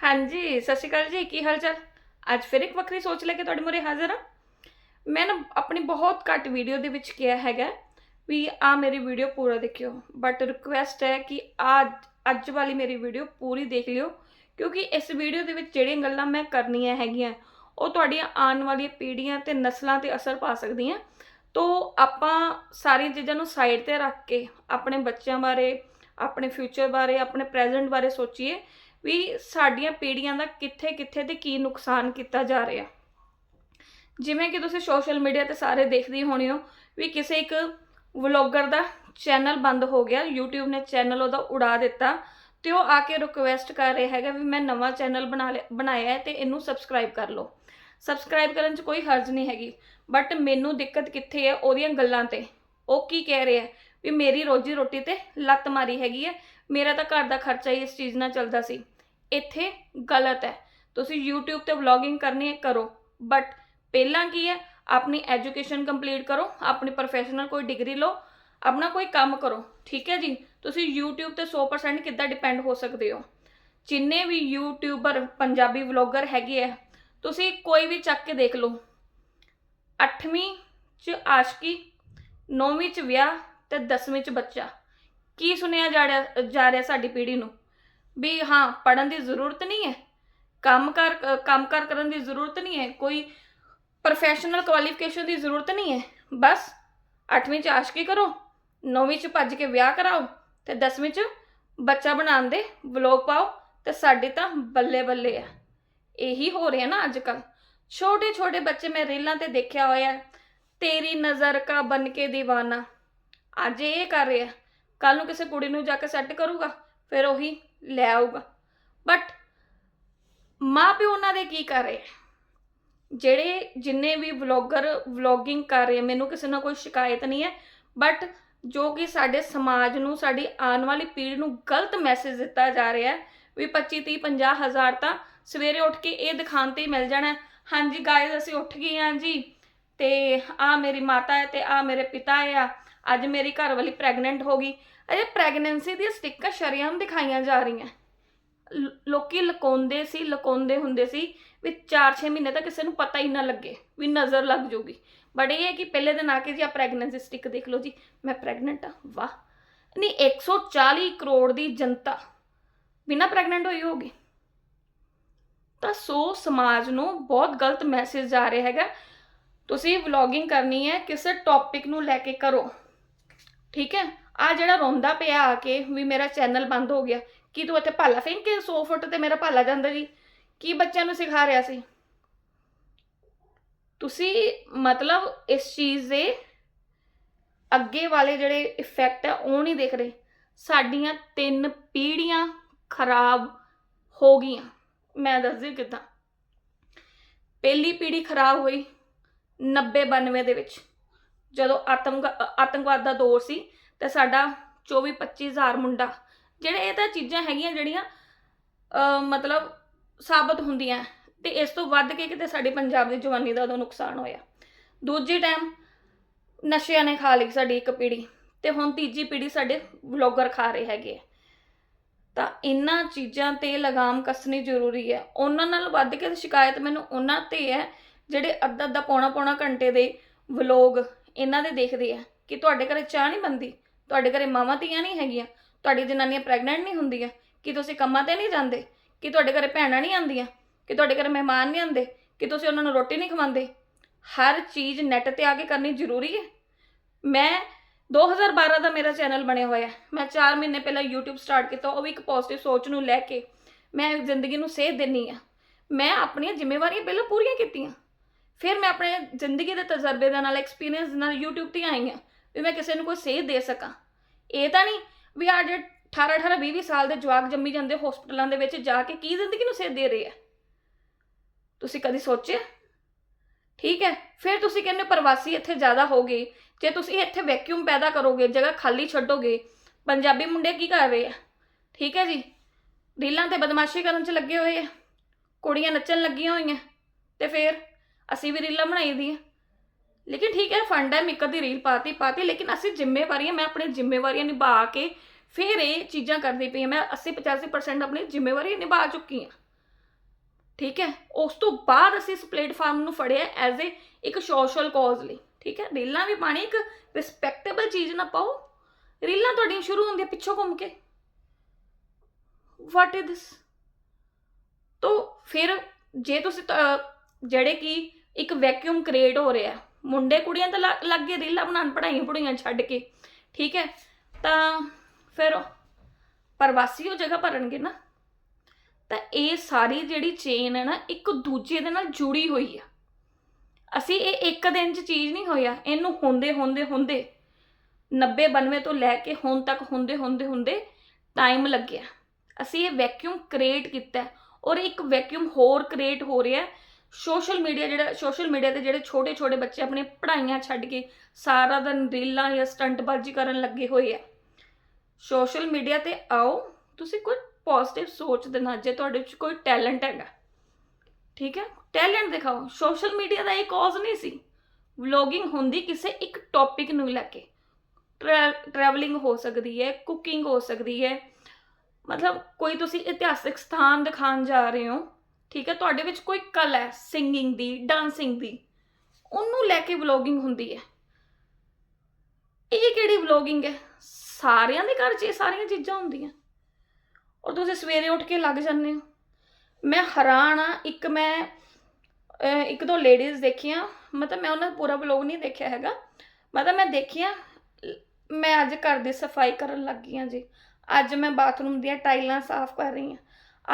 ਹਾਂਜੀ, ਸਤਿ ਸ਼੍ਰੀ ਅਕਾਲ ਜੀ, ਕੀ ਹਾਲ ਚਾਲ ਅੱਜ ਫਿਰ ਇੱਕ ਵੱਖਰੀ ਸੋਚ ਲੈ ਕੇ ਤੁਹਾਡੇ ਮੂਹਰੇ ਹਾਜ਼ਰ ਹਾਂ। ਮੈਂ ਨਾ ਆਪਣੀ ਬਹੁਤ ਘੱਟ ਵੀਡੀਓ ਦੇ ਵਿੱਚ ਕਿਹਾ ਹੈਗਾ ਵੀ ਆ ਮੇਰੀ ਵੀਡੀਓ ਪੂਰਾ ਦੇਖਿਓ। ਬਟ ਰਿਕੁਐਸਟ ਹੈ ਕਿ ਅੱਜ ਅੱਜ ਵਾਲੀ ਮੇਰੀ ਵੀਡੀਓ ਪੂਰੀ ਦੇਖ ਲਿਓ, ਕਿਉਂਕਿ ਇਸ ਵੀਡੀਓ ਦੇ ਵਿੱਚ ਜਿਹੜੀਆਂ ਗੱਲਾਂ ਮੈਂ ਕਰਨੀਆਂ ਹੈਗੀਆਂ, ਉਹ ਤੁਹਾਡੀਆਂ ਆਉਣ ਵਾਲੀਆਂ ਪੀੜ੍ਹੀਆਂ ਤੇ ਨਸਲਾਂ ਤੇ ਅਸਰ ਪਾ ਸਕਦੀਆਂ। ਤੋ ਆਪਾਂ ਸਾਰੀਆਂ ਚੀਜ਼ਾਂ ਨੂੰ ਸਾਈਡ ਤੇ ਰੱਖ ਕੇ ਆਪਣੇ ਬੱਚਿਆਂ ਬਾਰੇ, ਆਪਣੇ ਫਿਊਚਰ ਬਾਰੇ, ਆਪਣੇ ਪ੍ਰੈਜ਼ੈਂਟ ਬਾਰੇ ਸੋਚੀਏ ਵੀ ਸਾਡੀਆਂ ਪੀੜ੍ਹੀਆਂ ਦਾ ਕਿੱਥੇ ਕਿੱਥੇ ਤੇ ਕੀ ਨੁਕਸਾਨ ਕੀਤਾ ਜਾ ਰਿਹਾ। ਜਿਵੇਂ ਕਿ ਤੁਸੀਂ ਸੋਸ਼ਲ ਮੀਡੀਆ ਤੇ ਸਾਰੇ ਦੇਖਦੇ ਹੀ ਹੋਣੇ ਹੋ ਵੀ ਕਿਸੇ ਇੱਕ ਵਲੌਗਰ ਦਾ ਚੈਨਲ ਬੰਦ ਹੋ ਗਿਆ, YouTube ਨੇ ਚੈਨਲ ਉਹਦਾ ਉਡਾ ਦਿੱਤਾ ਤੇ ਉਹ ਆ ਕੇ ਰਿਕੁਐਸਟ ਕਰ ਰਿਹਾ ਹੈਗਾ ਵੀ ਮੈਂ ਨਵਾਂ ਚੈਨਲ ਬਣਾ ਲਿਆ, ਬਣਾਇਆ ਹੈ ਤੇ ਇਹਨੂੰ ਸਬਸਕ੍ਰਾਈਬ ਕਰ ਲਓ। ਸਬਸਕ੍ਰਾਈਬ ਕਰਨ 'ਚ ਕੋਈ ਹਰਜ ਨਹੀਂ ਹੈਗੀ ਬਟ ਮੈਨੂੰ ਦਿੱਕਤ ਕਿੱਥੇ ਹੈ ਉਹਦੀਆਂ ਗੱਲਾਂ ਤੇ। ਉਹ ਕੀ ਕਹਿ ਰਿਹਾ ਵੀ ਮੇਰੀ ਰੋਜੀ ਰੋਟੀ ਤੇ ਲੱਤ ਮਾਰੀ ਹੈਗੀ ਹੈ ਮੇਰਾ ਤਾਂ ਘਰ ਦਾ ਖਰਚਾ ਹੀ ਇਸ ਚੀਜ਼ ਨਾਲ ਚੱਲਦਾ ਸੀ। ਇੱਥੇ ਗਲਤ ਹੈ। ਤੁਸੀਂ YouTube ਤੇ ਵਲੌਗਿੰਗ ਕਰਨੀ ਹੈ, ਕਰੋ। ਬਟ ਪਹਿਲਾਂ ਕੀ ਹੈ? ਆਪਣੀ ਐਜੂਕੇਸ਼ਨ ਕੰਪਲੀਟ ਕਰੋ, ਆਪਣੀ ਪ੍ਰੋਫੈਸ਼ਨਲ ਕੋਈ ਡਿਗਰੀ ਲਓ, ਆਪਣਾ ਕੋਈ ਕੰਮ ਕਰੋ। ਠੀਕ ਹੈ ਜੀ? ਤੁਸੀਂ YouTube ਤੇ 100% ਕਿੱਦਾਂ ਡਿਪੈਂਡ ਹੋ ਸਕਦੇ ਹੋ? ਜਿੰਨੇ ਵੀ ਯੂਟਿਊਬਰ ਪੰਜਾਬੀ ਵਲੌਗਰ ਹੈਗੇ ਆ, ਤੁਸੀਂ ਕੋਈ ਵੀ ਚੱਕ ਕੇ ਦੇਖ ਲਓ। 8ਵੀਂ ਚ ਆਸ਼ਕੀ 9ਵੀਂ ਚ ਵਿਆਹ ਤੇ 10ਵੀਂ ਚ ਬੱਚਾ। ਕੀ ਸੁਣਿਆ ਜਾ ਰਿਹਾ ਜਾ ਰਿਹਾ ਸਾਡੀ ਪੀੜ੍ਹੀ ਨੂੰ? ਵੀ ਹਾਂ ਪੜਨ ਦੀ ਜ਼ਰੂਰਤ ਨਹੀਂ ਹੈ। ਕੰਮ ਕਰ, ਕੰਮ ਕਾਰ ਕਰਨ ਦੀ ਜ਼ਰੂਰਤ ਨਹੀਂ ਹੈ। ਕੋਈ ਪ੍ਰੋਫੈਸ਼ਨਲ ਕੁਆਲੀਫਿਕੇਸ਼ਨ ਦੀ ਜ਼ਰੂਰਤ ਨਹੀਂ ਹੈ। ਬਸ 8ਵੀਂ ਚ ਆਸ਼ਕੀ ਕਰੋ 9ਵੀਂ ਚ ਭੱਜ ਕੇ ਵਿਆਹ ਕਰਾਓ ਤੇ 10ਵੀਂ ਚ ਬੱਚਾ ਬਣਾਉਣ ਦੇ ਵਲੋਗ ਪਾਓ ਤੇ ਸਾਡੇ ਤਾਂ ਬੱਲੇ ਬੱਲੇ ਆ। ਇਹੀ ਹੋ ਰਿਹਾ ਨਾ ਅੱਜ ਕੱਲ ਛੋਟੇ ਛੋਟੇ ਬੱਚੇ ਮੈਂ ਰੀਲਾਂ ਤੇ ਦੇਖਿਆ ਹੋਇਆ ਤੇਰੀ ਨਜ਼ਰ ਕਾ ਬਨ ਕੇ دیਵਾਨਾ ਅੱਜ ਇਹ ਕਰ ਰਿਹਾ। ਕੱਲ ਨੂੰ ਕਿਸੇ ਕੁੜੀ ਨੂੰ ਜਾ ਕੇ ਸੈੱਟ ਕਰੂਗਾ ਫਿਰ ਉਹੀ ਲੈ ਆਊਗਾ ਬਟ ਮਾਪਿਓ ਉਹਨਾਂ ਦੇ ਕੀ ਕਰ ਰਹੇ ਆ? ਜਿਹੜੇ ਜਿੰਨੇ ਵੀ ਵਲੌਗਰ ਵਲੌਗਿੰਗ ਕਰ ਰਹੇ ਆ, ਮੈਨੂੰ ਕਿਸੇ ਨਾਲ ਕੋਈ ਸ਼ਿਕਾਇਤ ਨਹੀਂ ਹੈ ਬਟ ਜੋ ਕਿ ਸਾਡੇ ਸਮਾਜ ਨੂੰ ਸਾਡੀ ਆਉਣ ਵਾਲੀ ਪੀੜ੍ਹੀ ਨੂੰ ਗਲਤ ਮੈਸੇਜ ਦਿੱਤਾ ਜਾ ਰਿਹਾ ਹੈ ਵੀ 25 30 50 ਹਜ਼ਾਰ ਤਾਂ ਸਵੇਰੇ ਉੱਠ ਕੇ ਇਹ ਦਿਖਾਉਣ ਤੇ ਹੀ ਮਿਲ ਜਾਣਾ ਹੈ। ਹਾਂਜੀ ਗਾਇਜ਼ ਅਸੀਂ ਉੱਠ ਗਏ ਹਾਂ ਜੀ ਤੇ ਆ ਮੇਰੀ ਮਾਤਾ ਹੈ ਤੇ ਆ ਮੇਰੇ ਪਿਤਾ ਹੈ ਆ ਅੱਜ ਮੇਰੀ ਘਰ ਵਾਲੀ ਪ੍ਰੈਗਨੈਂਟ ਹੋ ਗਈ। ਅਜੇ ਪ੍ਰੈਗਨੈਂਸੀ ਦੀਆਂ ਸਟਿੱਕਾਂ ਸ਼ਰੇਆਮ ਦਿਖਾਈਆਂ ਜਾ ਰਹੀਆਂ। ਲ- ਲੋਕੀ ਲੁਕਾਉਂਦੇ ਸੀ ਲੁਕਾਉਂਦੇ ਹੁੰਦੇ ਸੀ ਵੀ 4-6 ਮਹੀਨੇ ਤੱਕ ਕਿਸੇ ਨੂੰ ਪਤਾ ਹੀ ਨਾ ਲੱਗੇ, ਵੀ ਨਜ਼ਰ ਲੱਗ ਜੂਗੀ। ਬਟ ਇਹ ਹੈ ਕਿ ਪਹਿਲੇ ਦਿਨ ਆ ਕੇ ਜੀ ਆ ਪ੍ਰੈਗਨੈਂਸੀ ਸਟਿੱਕ ਦੇਖ ਲਓ ਜੀ, ਮੈਂ ਪ੍ਰੈਗਨੈਂਟ ਆ ਵਾਹ। ਨਹੀਂ 140 ਕਰੋੜ ਦੀ ਜਨਤਾ ਬਿਨਾ ਪ੍ਰੈਗਨੈਂਟ ਹੋਈ ਹੋਗੀ ਤਾਂ ਸੋ ਸਮਾਜ ਨੂੰ ਬਹੁਤ ਗਲਤ ਮੈਸੇਜ ਜਾ ਰਿਹਾ ਹੈਗਾ। ਤੁਸੀਂ ਵਲੌਗਿੰਗ ਕਰਨੀ ਹੈ, ਕਿਸੇ ਟੌਪਿਕ ਨੂੰ ਲੈ ਕੇ ਕਰੋ। ਠੀਕ ਹੈ? ਆ ਜਿਹੜਾ ਰੋਂਦਾ ਪਿਆ ਆ ਕੇ ਵੀ ਮੇਰਾ ਚੈਨਲ ਬੰਦ ਹੋ ਗਿਆ, ਕੀ ਤੂੰ ਇੱਥੇ ਭਾਲਾ ਫੇਂਕ ਕੇ 100 ਫੁੱਟ ਤੇ ਮੇਰਾ ਭਾਲਾ ਜਾਂਦਾ ਜੀ? ਕੀ ਬੱਚਿਆਂ ਨੂੰ ਸਿਖਾ ਰਿਹਾ ਸੀ? ਤੁਸੀਂ ਮਤਲਬ ਇਸ ਚੀਜ਼ ਦੇ ਅੱਗੇ ਵਾਲੇ ਜਿਹੜੇ ਇਫੈਕਟ ਆ, ਉਹ ਨਹੀਂ ਦੇਖ ਰਹੇ। ਸਾਡੀਆਂ ਤਿੰਨ ਪੀੜ੍ਹੀਆਂ ਖਰਾਬ ਹੋ ਗਈਆਂ। ਮੈਂ ਦੱਸਦੀ ਕਿਦਾਂ। ਪਹਿਲੀ ਪੀੜ੍ਹੀ ਖਰਾਬ ਹੋਈ 90 92 ਦੇ ਵਿੱਚ। ਜਦੋਂ ਆਤੰਕ ਆਤੰਕਵਾਦ ਦਾ ਦੌਰ ਸੀ ਤੇ ਸਾਡਾ 24 25000 ਮੁੰਡਾ, ਜਿਹੜੇ ਇਹ ਤਾਂ ਚੀਜ਼ਾਂ ਹੈਗੀਆਂ ਜਿਹੜੀਆਂ ਮਤਲਬ ਸਾਬਤ ਹੁੰਦੀਆਂ ਤੇ ਇਸ ਤੋਂ ਵੱਧ ਕੇ ਕਿਤੇ ਸਾਡੀ ਪੰਜਾਬ ਦੀ ਜਵਾਨੀ ਦਾ ਉਦੋਂ ਨੁਕਸਾਨ ਹੋਇਆ ਦੂਜੀ ਟਾਈਮ ਨਸ਼ਿਆਂ ਨੇ ਖਾ ਲਈ ਸਾਡੀ ਇੱਕ ਪੀੜ੍ਹੀ ਤੇ ਹੁਣ ਤੀਜੀ ਪੀੜ੍ਹੀ ਸਾਡੇ ਵਲੌਗਰ ਖਾ ਰਹੇ ਹੈਗੇ ਆ। ਤਾਂ ਇਹਨਾਂ ਚੀਜ਼ਾਂ ਤੇ ਲਗਾਮ ਕੱਸਣੀ ਜ਼ਰੂਰੀ ਹੈ ਉਹਨਾਂ ਨਾਲ ਵੱਧ ਕੇ ਸ਼ਿਕਾਇਤ ਮੈਨੂੰ ਉਹਨਾਂ ਤੇ ਹੈ ਜਿਹੜੇ ਅੱਧਾ ਅੱਧਾ ਪੌਣਾ ਪੌਣਾ ਘੰਟੇ ਦੇ ਵਲੌਗ ਇਹਨਾਂ ਦੇ ਦੇਖਦੇ ਆ ਕਿ ਤੁਹਾਡੇ ਘਰੇ ਚਾਹ ਨਹੀਂ ਬੰਦੀ ਤੁਹਾਡੇ ਘਰੇ ਮਾਵਾਂ ਧੀਆਂ ਨਹੀਂ ਹੈਗੀਆਂ, ਤੁਹਾਡੀ ਜਨਾਨੀਆਂ ਪ੍ਰੈਗਨੈਂਟ ਨਹੀਂ ਹੁੰਦੀਆਂ, ਕਿ ਤੁਸੀਂ ਕੰਮਾਂ ਤੇ ਨਹੀਂ ਜਾਂਦੇ, ਕਿ ਤੁਹਾਡੇ ਘਰੇ ਭੈਣਾਂ ਨਹੀਂ ਆਉਂਦੀਆਂ, ਕਿ ਤੁਹਾਡੇ ਘਰੇ ਮਹਿਮਾਨ ਨਹੀਂ ਆਉਂਦੇ, ਕਿ ਤੁਸੀਂ ਉਹਨਾਂ ਨੂੰ ਰੋਟੀ ਨਹੀਂ ਖਵਾਉਂਦੇ। ਹਰ ਚੀਜ਼ ਨੈਟ ਤੇ ਆ ਕੇ ਕਰਨੀ ਜ਼ਰੂਰੀ ਹੈ। ਮੈਂ 2012 ਦਾ ਮੇਰਾ ਚੈਨਲ ਬਣਿਆ ਹੋਇਆ ਮੈਂ 4 ਮਹੀਨੇ ਪਹਿਲਾਂ YouTube ਸਟਾਰਟ ਕੀਤਾ, ਉਹ ਵੀ ਇੱਕ ਪੋਜ਼ਿਟਿਵ ਸੋਚ ਨੂੰ ਲੈ ਕੇ ਮੈਂ ਜ਼ਿੰਦਗੀ ਨੂੰ ਸੇਧ ਦਿੰਨੀ ਆ ਮੈਂ ਆਪਣੀਆਂ ਜ਼ਿੰਮੇਵਾਰੀਆਂ ਪਹਿਲਾਂ ਪੂਰੀਆਂ ਕੀਤੀਆਂ। ਫਿਰ ਮੈਂ ਆਪਣੇ ਜ਼ਿੰਦਗੀ ਦੇ ਤਜਰਬੇ ਦੇ ਨਾਲ ਐਕਸਪੀਰੀਅੰਸ ਨਾਲ YouTube ਤੇ ਆਈ ਹਾਂ ਵੀ ਮੈਂ ਕਿਸੇ ਨੂੰ ਕੋਈ ਸੇਧ ਦੇ ਸਕਾਂ। ਇਹ ਤਾਂ ਨਹੀਂ ਵੀ ਆ ਜਿਹੜੇ 18 18 20 20 ਸਾਲ ਦੇ ਜਵਾਕ ਜੰਮੀ ਜਾਂਦੇ ਹਸਪਤਾਲਾਂ ਦੇ ਵਿੱਚ ਜਾ ਕੇ ਕੀ ਜ਼ਿੰਦਗੀ ਨੂੰ ਸੇਧ ਦੇ ਰਹੇ ਆ? ਤੁਸੀਂ ਕਦੀ ਸੋਚਿਆ? ਠੀਕ ਹੈ, ਫਿਰ ਤੁਸੀਂ ਕਹਿੰਦੇ ਹੋ ਪ੍ਰਵਾਸੀ ਇੱਥੇ ਜ਼ਿਆਦਾ ਹੋ ਗਏ ਜੇ ਤੁਸੀਂ ਇੱਥੇ ਵੈਕਿਊਮ ਪੈਦਾ ਕਰੋਗੇ, ਜਗ੍ਹਾ ਖਾਲੀ ਛੱਡੋਗੇ, ਪੰਜਾਬੀ ਮੁੰਡੇ ਕੀ ਕਰ ਰਹੇ ਆ? ਠੀਕ ਹੈ ਜੀ, ਰੀਲਾਂ ਤੇ ਬਦਮਾਸ਼ੀ ਕਰਨ 'ਚ ਲੱਗੇ ਹੋਏ ਆ, ਕੁੜੀਆਂ ਨੱਚਣ ਲੱਗੀਆਂ ਹੋਈਆਂ, ਤੇ ਫਿਰ ਅਸੀਂ ਵੀ ਰੀਲਾਂ ਬਣਾਈ ਦੀਆਂ। ਲੇਕਿਨ ਠੀਕ ਹੈ ਫੰਡ ਹੈ ਮਿੱਕਰ ਦੀ ਰੀਲ ਪਾਤੀ ਪਾਤੀ, ਲੇਕਿਨ ਅਸੀਂ ਜ਼ਿੰਮੇਵਾਰੀਆਂ, ਮੈਂ ਆਪਣੀ ਜ਼ਿੰਮੇਵਾਰੀਆਂ ਨਿਭਾ ਕੇ ਫਿਰ ਇਹ ਚੀਜ਼ਾਂ ਕਰਦੀ ਪਈ ਮੈਂ 80 85% ਆਪਣੀ ਜ਼ਿੰਮੇਵਾਰੀ ਨਿਭਾ ਚੁੱਕੀ ਹਾਂ। ਠੀਕ ਹੈ, ਉਸ ਤੋਂ ਬਾਅਦ ਅਸੀਂ ਇਸ ਪਲੇਟਫਾਰਮ ਨੂੰ ਫੜਿਆ ਐਜ਼ ਅ ਇੱਕ ਸੋਸ਼ਲ ਕਾਜ਼ ਲਈ। ਠੀਕ ਹੈ, ਰੀਲਾਂ ਵੀ ਪਾਣੀ ਇੱਕ ਰਿਸਪੈਕਟੇਬਲ ਚੀਜ਼ ਨਾ ਪਾਓ। ਰੀਲਾਂ ਤੁਹਾਡੀਆਂ ਸ਼ੁਰੂ ਹੁੰਦੀਆਂ ਪਿੱਛੋਂ ਘੁੰਮ ਕੇ। ਵਾਟ ਇਜ਼ ਦਿਸ ਤੋ, ਫਿਰ ਜੇ ਤੁਸੀਂ ਜਿਹੜੇ ਕਿ ਇੱਕ ਵੈਕਿਊਮ ਕ੍ਰੀਏਟ ਹੋ ਰਿਹਾ। ਮੁੰਡੇ ਕੁੜੀਆਂ ਤਾਂ ਲ- ਲੱਗ ਗਏ ਰੀਲਾਂ ਬਣਾਉਣ ਪੜਾਈਆਂ ਪੜੀਆਂ ਛੱਡ ਕੇ। ਠੀਕ ਹੈ? ਤਾਂ ਫਿਰ ਪ੍ਰਵਾਸੀ ਉਹ ਜਗ੍ਹਾ ਭਰਨਗੇ ਨਾ। ਤਾਂ ਇਹ ਸਾਰੀ ਜਿਹੜੀ ਚੇਨ ਹੈ ਨਾ, ਇੱਕ ਦੂਜੇ ਦੇ ਨਾਲ ਜੁੜੀ ਹੋਈ ਆ। ਅਸੀਂ ਇਹ ਇੱਕ ਦਿਨ 'ਚ ਚੀਜ਼ ਨਹੀਂ ਹੋਇਆ। ਇਹਨੂੰ ਹੁੰਦੇ ਹੁੰਦੇ ਹੁੰਦੇ 90 92 ਤੋਂ ਲੈ ਕੇ ਹੁਣ ਤੱਕ ਹੁੰਦੇ ਹੁੰਦੇ ਹੁੰਦੇ ਟਾਈਮ ਲੱਗਿਆ। ਅਸੀਂ ਇਹ ਵੈਕਿਊਮ ਕ੍ਰੀਏਟ ਕੀਤਾ। ਔਰ ਇੱਕ ਵੈਕਿਊਮ ਹੋਰ ਕ੍ਰੀਏਟ ਹੋ ਰਿਹਾ। ਸੋਸ਼ਲ ਮੀਡੀਆ ਜਿਹੜਾ, ਸੋਸ਼ਲ ਮੀਡੀਆ ਤੇ ਜਿਹੜੇ ਛੋਟੇ ਛੋਟੇ ਬੱਚੇ ਆਪਣੇ ਪੜ੍ਹਾਈਆਂ ਛੱਡ ਕੇ ਸਾਰਾ ਦਿਨ ਰੀਲਾਂ ਜਾਂ ਸਟੰਟਬਾਜ਼ੀ ਕਰਨ ਲੱਗੇ ਹੋਏ ਆ। ਸੋਸ਼ਲ ਮੀਡੀਆ ਤੇ ਆਓ, ਤੁਸੀਂ ਕੋਈ ਪੋਜ਼ਿਟਿਵ ਸੋਚ ਦੇ ਨਾਲ, ਜੇ ਤੁਹਾਡੇ ਵਿੱਚ ਕੋਈ ਟੈਲੈਂਟ ਹੈਗਾ, ਠੀਕ ਹੈ? ਟੈਲੈਂਟ ਦਿਖਾਓ। ਸੋਸ਼ਲ ਮੀਡੀਆ ਦਾ ਇਹ ਕਾਜ਼ ਨਹੀਂ ਸੀ। ਵਲੋਗਿੰਗ ਹੁੰਦੀ ਕਿਸੇ ਇੱਕ ਟੌਪਿਕ ਨੂੰ ਲੈ ਕੇ। ਟਰੈਵਲਿੰਗ ਹੋ ਸਕਦੀ ਹੈ ਕੁਕਿੰਗ ਹੋ ਸਕਦੀ ਹੈ। ਮਤਲਬ ਕੋਈ ਤੁਸੀਂ ਇਤਿਹਾਸਿਕ ਸਥਾਨ ਦਿਖਾਉਣ ਜਾ ਰਹੇ ਹੋ ਠੀਕ ਹੈ, ਤੁਹਾਡੇ ਵਿੱਚ ਕੋਈ ਕਲਾ ਹੈ ਸਿੰਗਿੰਗ ਦੀ ਡਾਂਸਿੰਗ ਦੀ, ਉਹਨੂੰ ਲੈ ਕੇ ਵਲੋਗਿੰਗ ਹੁੰਦੀ ਹੈ। ਇਹ ਕਿਹੜੀ ਵਲੋਗਿੰਗ ਹੈ? ਸਾਰਿਆਂ ਦੇ ਘਰ 'ਚ ਇਹ ਸਾਰੀਆਂ ਚੀਜ਼ਾਂ ਹੁੰਦੀਆਂ। ਔਰ ਤੁਸੀਂ ਸਵੇਰੇ ਉੱਠ ਕੇ ਲੱਗ ਜਾਂਦੇ ਹੋ। ਮੈਂ ਹੈਰਾਨ ਆ ਇੱਕ ਮੈਂ ਇੱਕ ਦੋ ਲੇਡੀਜ਼ ਦੇਖੀਆਂ, ਮਤਲਬ ਮੈਂ ਉਹਨਾਂ ਦਾ ਪੂਰਾ ਵਲੋਗ ਨਹੀਂ ਦੇਖਿਆ ਹੈਗਾ। ਮਤਲਬ ਮੈਂ ਦੇਖੀਆਂ, ਮੈਂ ਅੱਜ ਘਰ ਦੀ ਸਫ਼ਾਈ ਕਰਨ ਲੱਗੀ ਗਈ ਹਾਂ ਜੀ। ਅੱਜ ਮੈਂ ਬਾਥਰੂਮ ਦੀਆਂ ਟਾਈਲਾਂ ਸਾਫ਼ ਕਰ ਰਹੀ ਹਾਂ।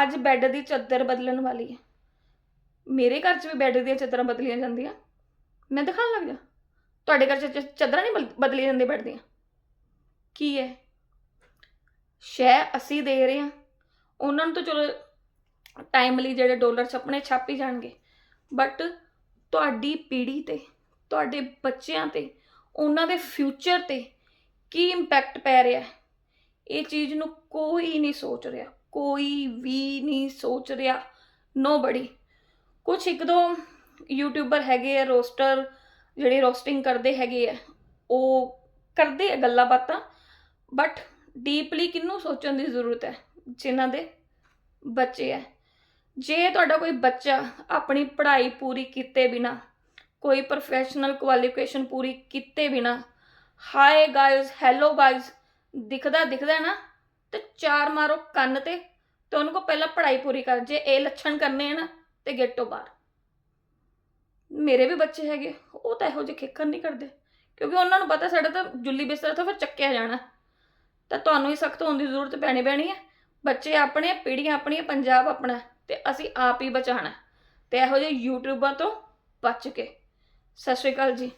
ਅੱਜ ਬੈੱਡ ਦੀ ਚਾਦਰ ਬਦਲਣ ਵਾਲੀ ਹੈ। ਮੇਰੇ ਘਰ 'ਚ ਵੀ ਬੈੱਡ ਦੀਆਂ ਚਾਦਰਾਂ ਬਦਲੀਆਂ ਜਾਂਦੀਆਂ। ਮੈਂ ਦਿਖਾਣ ਲੱਗ ਜਾ। ਤੁਹਾਡੇ ਘਰ 'ਚ ਚਾਦਰਾਂ ਨਹੀਂ ਬਲ- ਬਦਲੀਆਂ ਜਾਂਦੀਆਂ ਬੈੱਡ ਦੀਆਂ। ਕੀ ਹੈ? ਸ਼ੈ ਅਸੀਂ ਦੇ ਰਹੇ ਹਾਂ। ਉਹਨਾਂ ਨੂੰ ਤਾਂ ਚਲੋ ਟਾਈਮਲੀ ਜਿਹੜੇ ਡਾਲਰ ਛਪਣੇ ਛਾਪ ਹੀ ਜਾਣਗੇ। ਬਟ ਤੁਹਾਡੀ ਪੀੜ੍ਹੀ ਤੇ, ਤੁਹਾਡੇ ਬੱਚਿਆਂ ਤੇ, ਉਹਨਾਂ ਦੇ ਫਿਊਚਰ ਤੇ ਕੀ ਇੰਪੈਕਟ ਪੈ ਰਿਹਾ ਹੈ? ਇਹ ਚੀਜ਼ ਨੂੰ ਕੋਈ ਨਹੀਂ ਸੋਚ ਰਿਹਾ। ਕੋਈ ਵੀ ਨਹੀਂ ਸੋਚ ਰਿਹਾ ਨੋਬਡੀ ਕੁਝ ਇੱਕ ਦੋ ਯੂਟਿਊਬਰ ਹੈਗੇ ਆ ਰੋਸਟਰ ਜਿਹੜੇ ਰੋਸਟਿੰਗ ਕਰਦੇ ਹੈਗੇ ਆ, ਉਹ ਕਰਦੇ ਆ ਗੱਲਾਂ ਬਾਤਾਂ ਬਟ ਡੀਪਲੀ ਕਿਹਨੂੰ ਸੋਚਣ ਦੀ ਜ਼ਰੂਰਤ ਹੈ? ਜਿਨ੍ਹਾਂ ਦੇ ਬੱਚੇ ਹੈ ਜੇ ਤੁਹਾਡਾ ਕੋਈ ਬੱਚਾ ਆਪਣੀ ਪੜ੍ਹਾਈ ਪੂਰੀ ਕੀਤੇ ਬਿਨਾ, ਕੋਈ ਪ੍ਰੋਫੈਸ਼ਨਲ ਕੁਆਲੀਫਿਕੇਸ਼ਨ ਪੂਰੀ ਕੀਤੇ ਬਿਨਾ ਹਾਈ ਗਾਇਜ਼ ਹੈਲੋ ਗਾਇਜ਼ ਦਿਖਦਾ ਦਿਖਦਾ ਨਾ ਤੇ ਚਾਰ ਮਾਰੋ ਕੰਨ ਤੇ ਤੇ ਉਹਨੂੰ ਕੋ ਪਹਿਲਾਂ ਪੜ੍ਹਾਈ ਪੂਰੀ ਕਰ, ਜੇ ਇਹ ਲੱਛਣ ਕਰਨੇ ਆ ਨਾ ਤੇ ਗੇਟੋਂ ਬਾਹਰ। ਮੇਰੇ ਵੀ ਬੱਚੇ ਹੈਗੇ, ਉਹ ਤਾਂ ਇਹੋ ਜਿਹੇ ਖੇਖਰ ਨਹੀਂ ਕਰਦੇ, ਕਿਉਂਕਿ ਉਹਨਾਂ ਨੂੰ ਪਤਾ ਸਾਡਾ ਤਾਂ ਜੁੱਲੀ ਬਿਸਤਰਾ ਤੋਂ ਫਿਰ ਚੱਕਿਆ ਜਾਣਾ। ਤਾਂ ਤੁਹਾਨੂੰ ਹੀ ਸਖਤ ਹੋਣ ਦੀ ਜ਼ਰੂਰਤ ਪੈਣੀ ਪੈਣੀ ਹੈ ਬੱਚੇ ਆਪਣੇ, ਪੀੜ੍ਹੀਆਂ ਆਪਣੀਆਂ, ਪੰਜਾਬ ਆਪਣਾ, ਤੇ ਅਸੀਂ ਆਪ ਹੀ ਬਚਾਣਾ ਤੇ ਇਹੋ ਜਿਹੇ ਯੂਟਿਊਬਾਂ ਤੋਂ ਬਚ ਕੇ। ਸਤਿ ਸ਼੍ਰੀ ਅਕਾਲ ਜੀ।